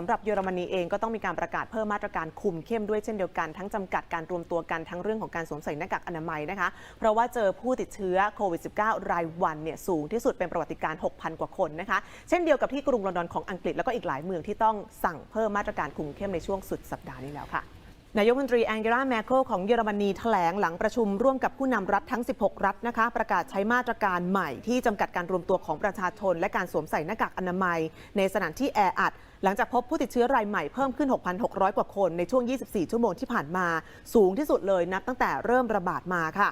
สำหรับเยอรมนีเองก็ต้องมีการประกาศเพิ่มมาตรการคุมเข้มด้วยเช่นเดียวกันทั้งจำกัดการรวมตัวกันทั้งเรื่องของการสวมใส่หน้ากากอนามัยนะคะเพราะว่าเจอผู้ติดเชื้อโควิด -19 รายวันเนี่ยสูงที่สุดเป็นประวัติการณ์6,000 กว่าคนนะคะ เช่นเดียวกับที่กรุงลอนดอนของอังกฤษแล้วก็อีกหลายเมืองที่ต้องสั่งเพิ่มมาตรการคุมเข้มในช่วงสุดสัปดาห์นี้แล้วค่ะ นายกรัฐมนตรีแองเกลาแมคโคลของเยอรมนีแถลงหลังประชุมร่วมกับผู้นำรัฐทั้ง 16 รัฐนะคะ ประกาศใช้มาตรการใหม่ที่จำกัดการรวมตัวของประชาชน และการสวมใส่หน้ากากอนามัย ในสถานที่แออัด หลังจากพบผู้ติดเชื้อรายใหม่เพิ่มขึ้น 6,600 กว่าคนในช่วง 24 ชั่วโมงที่ผ่านมา สูงที่สุดเลยนับตั้งแต่เริ่มระบาดมาค่ะ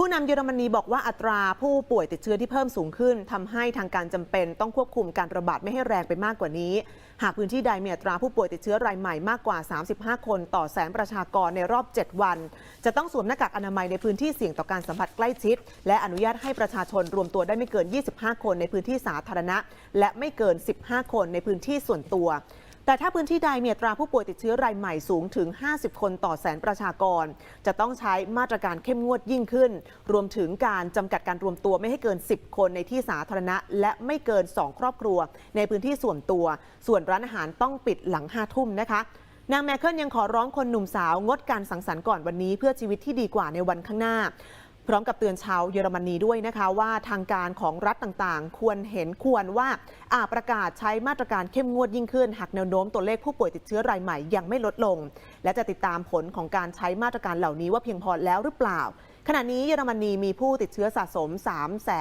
ผู้นำเยอรมนีบอกว่าอัตราผู้ป่วยติดเชื้อที่เพิ่มสูงขึ้นทำให้ทางการจำเป็นต้องควบคุมการระบาดไม่ให้แรงไปมากกว่านี้ หากพื้นที่ใดมีอัตราผู้ป่วยติดเชื้อรายใหม่มากกว่า 35 คนต่อแสนประชากรในรอบ 7 วัน จะต้องสวมหน้ากากอนามัยในพื้นที่เสี่ยงต่อการสัมผัสใกล้ชิด และอนุญาตให้ประชาชนรวมตัวได้ไม่เกิน 25 คนในพื้นที่สาธารณะ และไม่เกิน 15 คนในพื้นที่ส่วนตัว แต่ถ้าพื้นที่ใดมีตราผู้ป่วยติดเชื้อรายใหม่สูงถึง 50 คนต่อแสนประชากร จะต้องใช้มาตรการเข้มงวดยิ่งขึ้น รวมถึงการจำกัดการรวมตัวไม่ให้เกิน 10 คนในที่สาธารณะ และไม่เกิน 2 ครอบครัว ในพื้นที่ส่วนตัว ส่วนร้านอาหารต้องปิดหลัง5ทุ่มนะคะนางแมคเคิลยังขอร้องคนหนุ่มสาวงดการสังสรรค์ก่อนวันนี้เพื่อชีวิตที่ดีกว่าในวันข้างหน้า พร้อมกับเตือนชาวเยอรมนีด้วยนะคะว่าทางการของรัฐต่างๆ ควรเห็นควรว่าอาประกาศใช้มาตรการเข้มงวดยิ่งขึ้น หากแนวโน้มตัวเลขผู้ป่วยติดเชื้อรายใหม่ยังไม่ลดลง และจะติดตามผลของการใช้มาตรการเหล่านี้ว่าเพียงพอแล้วหรือเปล่าขณะนี้เยอรมนีมีผู้ติดเชื้อสะสม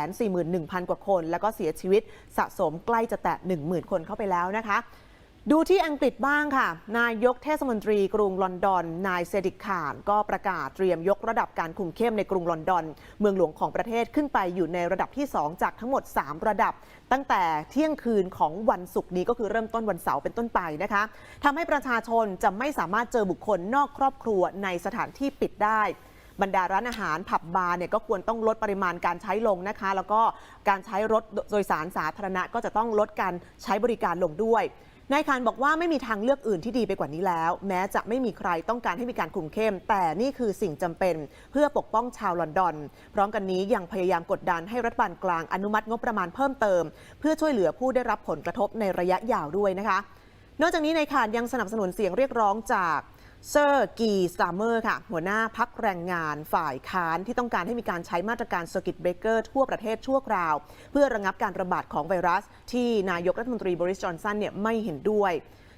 341,000 กว่าคน แล้วก็เสียชีวิตสะสมใกล้จะแตะ 10,000 คนเข้าไปแล้วนะคะ ดูที่อังกฤษบ้างค่ะ นายกเทศมนตรีกรุงลอนดอน นายเซดิกขานก็ประกาศเตรียมยกระดับการคุมเข้มในกรุงลอนดอน เมืองหลวงของประเทศขึ้นไปอยู่ในระดับที่ 2 จากทั้งหมด 3 ระดับ ตั้งแต่เที่ยงคืนของวันศุกร์นี้ก็คือเริ่มต้นวันเสาร์เป็นต้นไปนะคะทำให้ประชาชนจะไม่สามารถเจอบุคคลนอกครอบครัวในสถานที่ปิดได้บรรดาร้านอาหารผับบาร์เนี่ยก็ควรต้องลดปริมาณการใช้ลงนะคะ แล้วก็การใช้รถโดยสารสาธารณะก็จะต้องลดการใช้บริการลงด้วย นายคานบอกว่าไม่มีทางเลือกอื่นที่ดีไปกว่านี้แล้ว แม้จะไม่มีใครต้องการให้มีการคุมเข้ม แต่นี่คือสิ่งจำเป็นเพื่อปกป้องชาวลอนดอน พร้อมกันนี้ยังพยายามกดดันให้รัฐบาลกลางอนุมัติงบประมาณเพิ่มเติม เพื่อช่วยเหลือผู้ได้รับผลกระทบในระยะยาวด้วยนะคะ นอกจากนี้นายคานยังสนับสนุนเสียงเรียกร้องจาก เซอร์กีสตาร์เมอร์ค่ะ หัวหน้าพักแรงงานฝ่ายค้านที่ต้องการให้มีการใช้มาตรการ c i r กิ t เบรกเกอร์ทั่วประเทศชั่วคราว เพื่อระงับการระบาดของไวรัส ที่นายกรัฐมนตรีบริสจอนสันเนี่ยไม่เห็นด้วย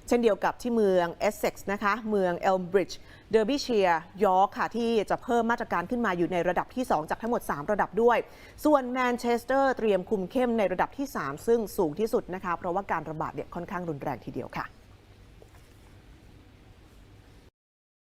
เช่นเดียวกับที่เมืองเอสเซ็กซ์นะคะ เมืองเอลบริดจ์เดอร์บิเชียยอร์กค่ะ ที่จะเพิ่มมาตรการขึ้นมาอยู่ในระดับที่ 2 จากทั้งหมด 3 ระดับด้วย ส่วนแมนเชสเตอร์เตรียมคุมเข้มในระดับที่ 3 ซึ่งสูงที่สุดนะคะ เพราะว่าการระบาดเนี่ยค่อนข้างรุนแรงทีเดียวค่ะ